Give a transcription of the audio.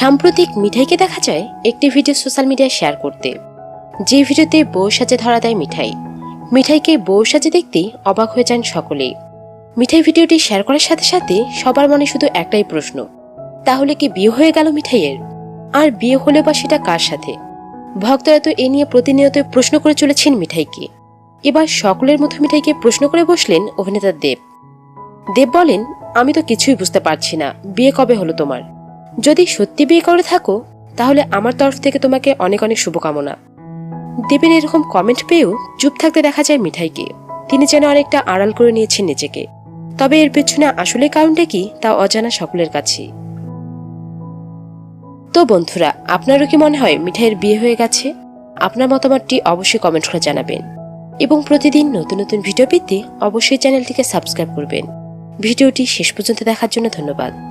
সাম্প্রতিক মিঠাইকে দেখা যায় একটি ভিডিও সোশ্যাল মিডিয়ায় শেয়ার করতে। যে ভিডিওতে বউ সাজে ধরা দেয় মিঠাই। মিঠাইকে বউ সাজে দেখতেই অবাক হয়ে যান সকলেই। মিঠাই ভিডিওটি শেয়ার করার সাথে সাথে সবার মনে শুধু একটাই প্রশ্ন, তাহলে কি বিয়ে হয়ে গেল মিঠাইয়ের? আর বিয়ে হলে বা সেটা কার সাথে? ভক্তরা তো এ নিয়ে প্রতিনিয়ত প্রশ্ন করে চলেছেন মিঠাইকে। এবার সকলের মতো মিঠাইকে প্রশ্ন করে বসলেন অভিনেতা দেব। দেব বলেন, আমি তো কিছুই বুঝতে পারছি না, বিয়ে কবে হলো তোমার? যদি সত্যি বিয়ে করে থাকো, তাহলে আমার তরফ থেকে তোমাকে অনেক অনেক শুভকামনা। দেবের এরকম কমেন্ট পেয়েও চুপ থাকতে দেখা যায় মিঠাইকে। তিনি যেন অনেকটা আড়াল করে নিয়েছেন নিজেকে। তবে এর পেছনে আসলে কারণটা কি, তা অজানা সকলের কাছে তো বন্ধুরা, আপনারও কি মনে হয় মিঠাইয়ের বিয়ে হয়ে গেছে? আপনার মতামতটি অবশ্যই কমেন্ট করে জানাবেন। এবং প্রতিদিন নতুন নতুন ভিডিও পেতে অবশ্যই চ্যানেলটিকে সাবস্ক্রাইব করবেন। ভিডিওটি শেষ পর্যন্ত দেখার জন্য ধন্যবাদ।